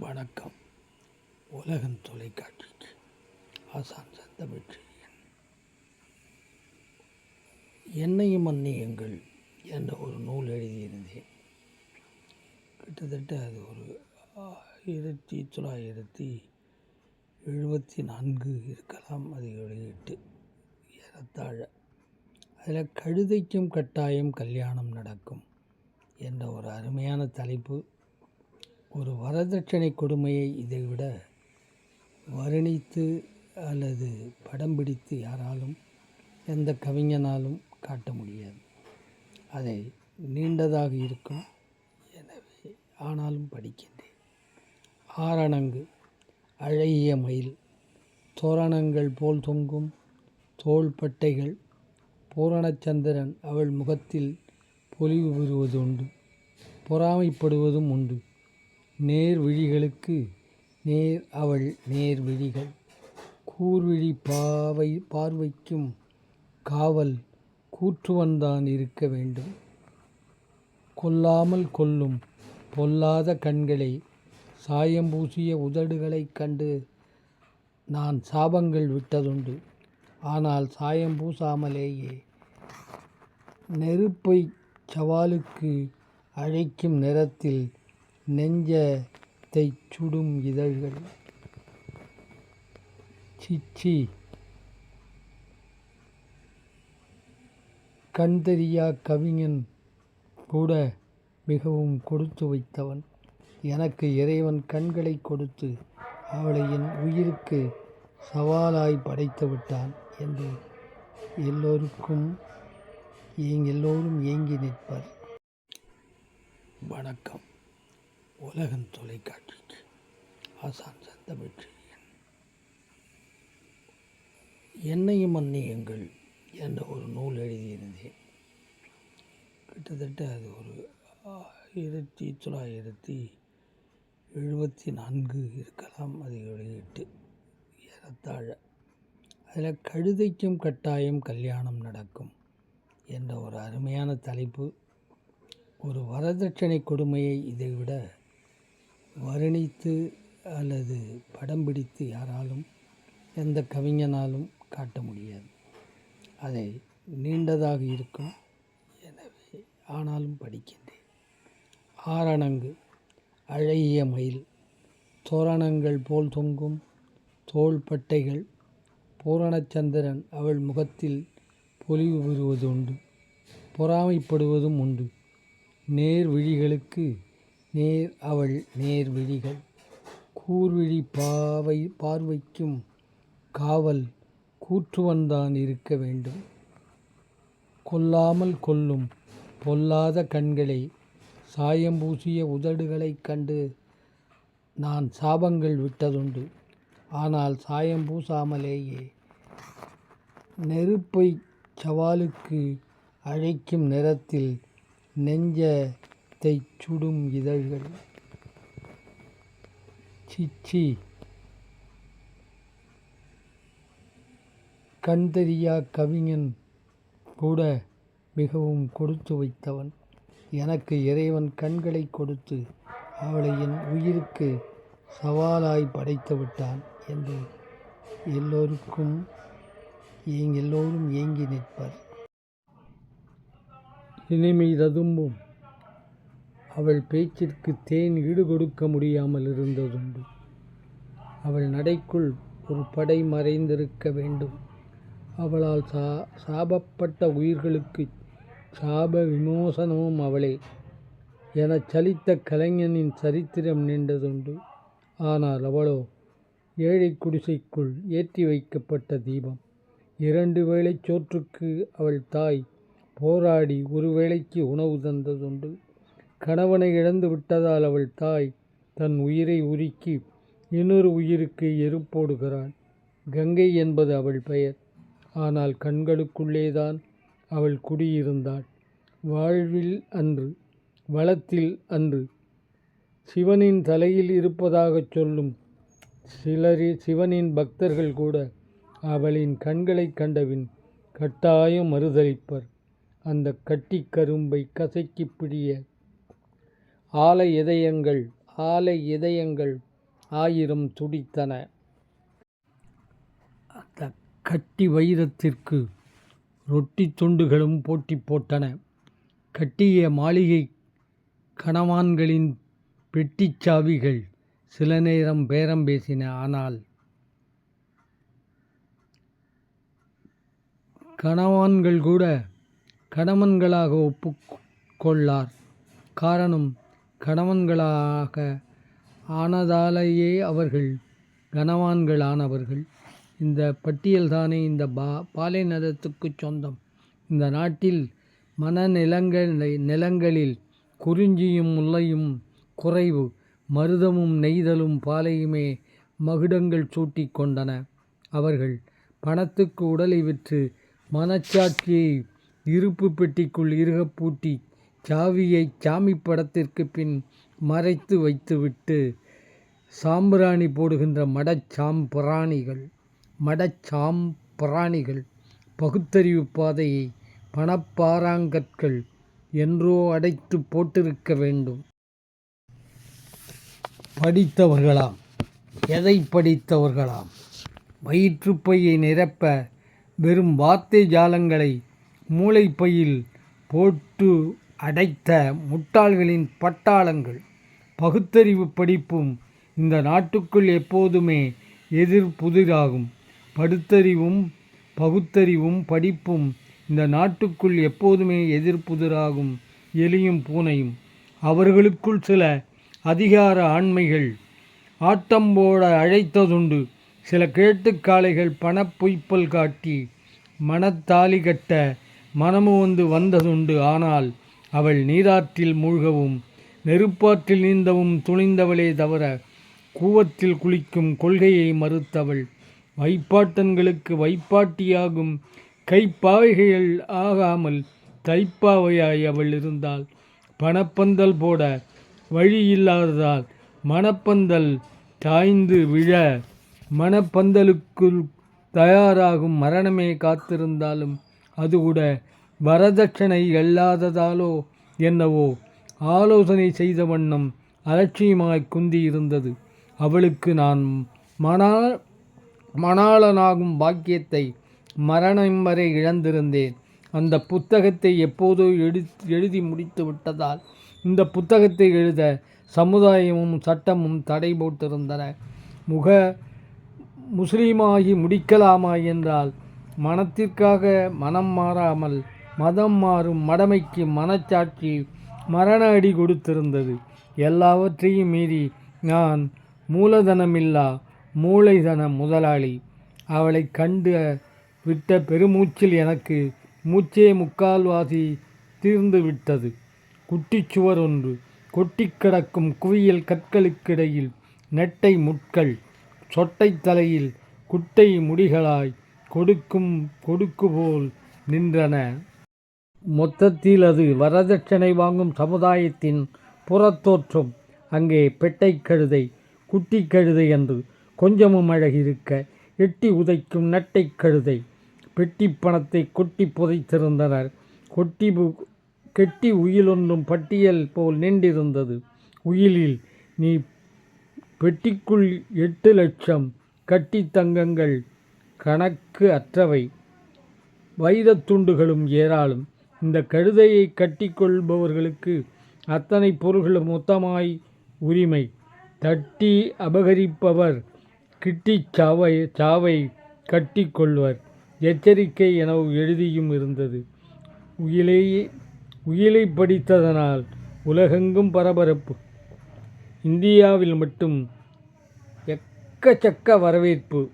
வணக்கம். உலகம் தொலைக்காட்சிக்கு ஆசான் சந்தமிழ்ச்சியன் என்னையும் அந்நியங்கள் என்ற ஒரு நூல் எழுதியிருந்தேன். கிட்டத்தட்ட அது ஒரு ஆயிரத்தி தொள்ளாயிரத்தி எழுபத்தி நான்கு இருக்கலாம் அது வெளியிட்டு ஏறத்தாழ. அதில் கழுதைக்கும் கட்டாயம் கல்யாணம் நடக்கும் என்ற ஒரு அருமையான தலைப்பு ஒரு வரதட்சணை கொடுமையை இதைவிட வர்ணித்து அல்லது படம் பிடித்து யாராலும் எந்த கவிஞனாலும் காட்ட முடியாது. அதை நீண்டதாக இருக்கும். எனவே ஆனாலும் படிக்கின்றேன். ஆரணங்கு அழகிய மயில் தோரணங்கள் போல் தொங்கும் தோள்பட்டைகள் பூரணச்சந்திரன் அவள் முகத்தில் பொலிவு பெறுவது உண்டு பொறாமைப்படுவதும் உண்டு. நேர்விழிகளுக்கு நேர் அவள் நேர்விழிகள். கூர்விழி பாவை பார்வைக்கும் காவல் கூற்றுவன்தான் இருக்க வேண்டும். கொல்லாமல் கொல்லும் பொல்லாத கண்களை சாயம் பூசிய உதடுகளைக் கண்டு நான் சாபங்கள் விட்டதுண்டு. ஆனால் சாயம் பூசாமலேயே நெருப்பை சவாலுக்கு அழைக்கும் நேரத்தில் நெஞ்சத்தைச் சுடும் இதழ்கள். சிச்சி கண்தெரியா கவிஞன் கூட மிகவும் கொடுத்து வைத்தவன். எனக்கு இறைவன் கண்களை கொடுத்து அவளை என் உயிருக்கு சவாலாய் படைத்து விட்டான் என்று எல்லோருக்கும் எல்லோரும் ஏங்கி நிற்பர். வணக்கம். உலகம் தொலைக்காட்சிக்கு ஆசான் சந்தமிழ்ச்சியன் என்னையும் அந்நியங்கள் என்ற ஒரு நூல் எழுதியிருந்தேன். கிட்டத்தட்ட அது ஒரு ஆயிரத்தி தொள்ளாயிரத்தி எழுபத்தி நான்கு இருக்கலாம் அது வெளியிட்டு ஏறத்தாழ. அதில் கழுதைக்கும் கட்டாயம் கல்யாணம் நடக்கும் என்ற ஒரு அருமையான தலைப்பு. ஒரு வரதட்சணை கொடுமையை இதைவிட வர்ணித்து அல்லது படம் பிடித்து யாராலும் எந்த கவிஞனாலும் காட்ட முடியாது. அதை நீண்டதாக இருக்கும். எனவே ஆனாலும் படிக்கின்றேன். ஆரணங்கு அழகிய மயில் தோரணங்கள் போல் தொங்கும் தோள்பட்டைகள் பூரணச்சந்திரன் அவள் முகத்தில் பொலிவு பெறுவது உண்டு பொறாமைப்படுவதும் உண்டு. நேர் விழிகளுக்கு நேர் அவள் நேர் விழிகள் கூர்விழி பாவை பார்வைக்கும் காவல் கூற்றுவன்தான் இருக்க வேண்டும். கொல்லாமல் கொல்லும் பொல்லாத கண்களை சாயம் பூசிய உதடுகளைக் கண்டு நான் சாபங்கள் விட்டதுண்டு. ஆனால் சாயம் பூசாமலேயே நெருப்பை சவாலுக்கு அழைக்கும் நேரத்தில் நெஞ்சத்தைச் சுடும் இதழ்கள். சிச்சி கண்தெரியா கவிஞன் கூட மிகவும் கொடுத்து வைத்தவன். எனக்கு இறைவன் கண்களை கொடுத்து அவளை என் உயிருக்கு சவாலாய் படைத்து விட்டான் என்று எல்லோருக்கும் எல்லோரும் ஏங்கி நிற்பர். இனிமை ததும்பும் அவள் பேச்சிற்கு தேன் ஈடுகொடுக்க முடியாமல் இருந்ததுண்டு. அவள் நடைக்குள் ஒரு படை மறைந்திருக்க வேண்டும். அவளால் சா சாபப்பட்ட உயிர்களுக்கு சாப விமோசனமும் அவளே எனச் சலித்த கலைஞனின் சரித்திரம் நீண்டதுண்டு ஆனால் அவளோ ஏழை குடிசைக்குள் ஏற்றி வைக்கப்பட்ட தீபம். இரண்டு வேளை சோற்றுக்கு அவள் தாய் போராடி ஒரு வேளைக்கு உணவு தந்ததுண்டு. கணவனை இழந்து விட்டதால் அவள் தாய் தன் உயிரை உருக்கி இன்னொரு உயிருக்கு எருப்போடுகிறாள் கங்கை என்பது அவள் பெயர். ஆனால் கண்களுக்குள்ளேதான் அவள் குடியிருந்தாள். வாழ்வில் அன்று வளத்தில் அன்று சிவனின் தலையில் இருப்பதாகச் சொல்லும் சிலரி சிவனின் பக்தர்கள் கூட அவளின் கண்களைக் கண்டபின் கட்டாயம் மறுதளிப்பர். அந்த கட்டிக் கரும்பை கசக்கி பிடிய ஆலை இதயங்கள் ஆலை இதயங்கள் ஆயிரம் துடித்தன. அந்த கட்டி வைரத்திற்கு ரொட்டி துண்டுகளும் போட்டி போட்டன. கட்டிய மாளிகை கணவான்களின் பெட்டிச் சாவிகள் சில நேரம் பேரம் பேசின ஆனால் கணவான்கள் கூட கணவன்களாக ஒப்புக்கொள்ளார் காரணம் கணவன்களாக ஆனதாலேயே அவர்கள் கனவான்களானவர்கள் இந்த பட்டியல்தானே இந்த பா பாலைநிலத்துக்குச் சொந்தம். இந்த நாட்டில் மன நிலங்கள் நிலங்களில் குறிஞ்சியும் முல்லையும் குறைவு மருதமும் நெய்தலும் பாலையுமே மகுடங்கள் சூட்டிக் கொண்டன. அவர்கள் பணத்துக்கு உடலை விற்று மனச்சாட்சியை இருப்பு பெட்டிக்குள் இருகப்பூட்டி சாவியை சாமி படத்திற்கு பின் மறைத்து வைத்துவிட்டு சாம்பிராணி போடுகின்ற மடச்சாம்பிராணிகள் மடச்சாம்பிராணிகள் பகுத்தறிவு பாதையை பணப்பாராங்கற்கள் என்றோ அடைத்து போட்டிருக்க வேண்டும். படித்தவர்களாம் எதை படித்தவர்களாம்? வயிற்றுப்பையை நிரப்ப வெறும் வார்த்தை ஜாலங்களை மூளைப்பையில் போட்டு அடைத்த முட்டாள்களின் பட்டாளங்கள். பகுத்தறிவு படிப்பும் இந்த நாட்டுக்குள் எப்போதுமே எதிர் புதிராகும் படுத்தறிவும் பகுத்தறிவும் படிப்பும் இந்த நாட்டுக்குள் எப்போதுமே எதிர்ப்புதிராகும் எலியும் பூனையும். அவர்களுக்குள் சில அதிகார ஆண்மைகள் ஆட்டம் போட அழைத்ததுண்டு. சில கேட்டுக்காளைகள் பணப்பொய்ப்பல் காட்டி மனத்தாலி கட்ட மனமு வந்து வந்ததுண்டு. ஆனால் அவள் நீராற்றில் மூழ்கவும் நெருப்பாற்றில் நீந்தவும் துணிந்தவளே தவிர கூவத்தில் குளிக்கும் கொள்கையை மறுத்தவள். வைப்பாட்டன்களுக்கு வைப்பாட்டியாகும் கைப்பாவைகள் ஆகாமல் தைப்பாவையாய் அவள் இருந்தாள். பணப்பந்தல் போட வழி இல்லாததால் மணப்பந்தல் தாய்ந்து விழ மணப்பந்தலுக்குள் தயாராகும் மரணமே காத்திருந்தாலும் அது கூட வரதட்சணை அல்லாததாலோ என்னவோ? ஆலோசனை செய்த வண்ணம் அலட்சியமாய் குந்தி இருந்தது அவளுக்கு நான் மணா மணாளனாகும் பாக்கியத்தை மரணம் வரை இழந்திருந்தேன். அந்த புத்தகத்தை எப்போதோ எழு எழுதி முடித்து விட்டதால் இந்த புத்தகத்தை எழுத சமுதாயமும் சட்டமும் தடை போட்டிருந்தன. முக முஸ்லீமாகி முடிக்கலாமா என்றால் மனத்திற்காக மனம் மாறாமல் மதம் மாறும் மடமைக்கு மனச்சாட்சி மரண அடி கொடுத்திருந்தது. எல்லாவற்றையும் மீறி நான் மூலதனமில்லா மூளைதன முதலாளி. அவளை கண்டு விட்ட பெருமூச்சில் எனக்கு மூச்சே முக்கால்வாசி தீர்ந்து விட்டது குட்டிச்சுவர் ஒன்று கொட்டி கிடக்கும் குவியல் கற்களுக்கிடையில் நெட்டை முட்கள் சொட்டை தலையில் குட்டை முடிகளாய் கொடுக்கும் கொடுக்கு போல் நின்றன. மொத்தத்தில் அது வரதட்சணை வாங்கும் சமுதாயத்தின் புறத்தோற்றம். அங்கே பெட்டை கழுதை குட்டி கழுதை என்று கொஞ்சமும் அழகிருக்க எட்டி உதைக்கும் நட்டை கழுதை. பெட்டி பணத்தை கொட்டி புதைத்திருந்தனர். கொட்டி கெட்டி உயிலொன்றும் பட்டியல் போல் நின்றிருந்தது. உயிலில் நீ பெட்டிக்குள் எட்டு லட்சம் கட்டி தங்கங்கள் கணக்கு அற்றவை. வைரத்துண்டுகளும் ஏராளம். இந்த கழுதையை கட்டிக்கொள்பவர்களுக்கு அத்தனை பொருள்களும் மொத்தமாய் உரிமை. தட்டி அபகரிப்பவர் கிட்டி சாவை சாவை கட்டிக்கொள்வர். எச்சரிக்கை என எழுதியும் இருந்தது. உயிலேயே உயிலை படித்ததனால் உலகெங்கும் பரபரப்பு. இந்தியாவில் மட்டும் எக்கச்சக்க வரவேற்பு.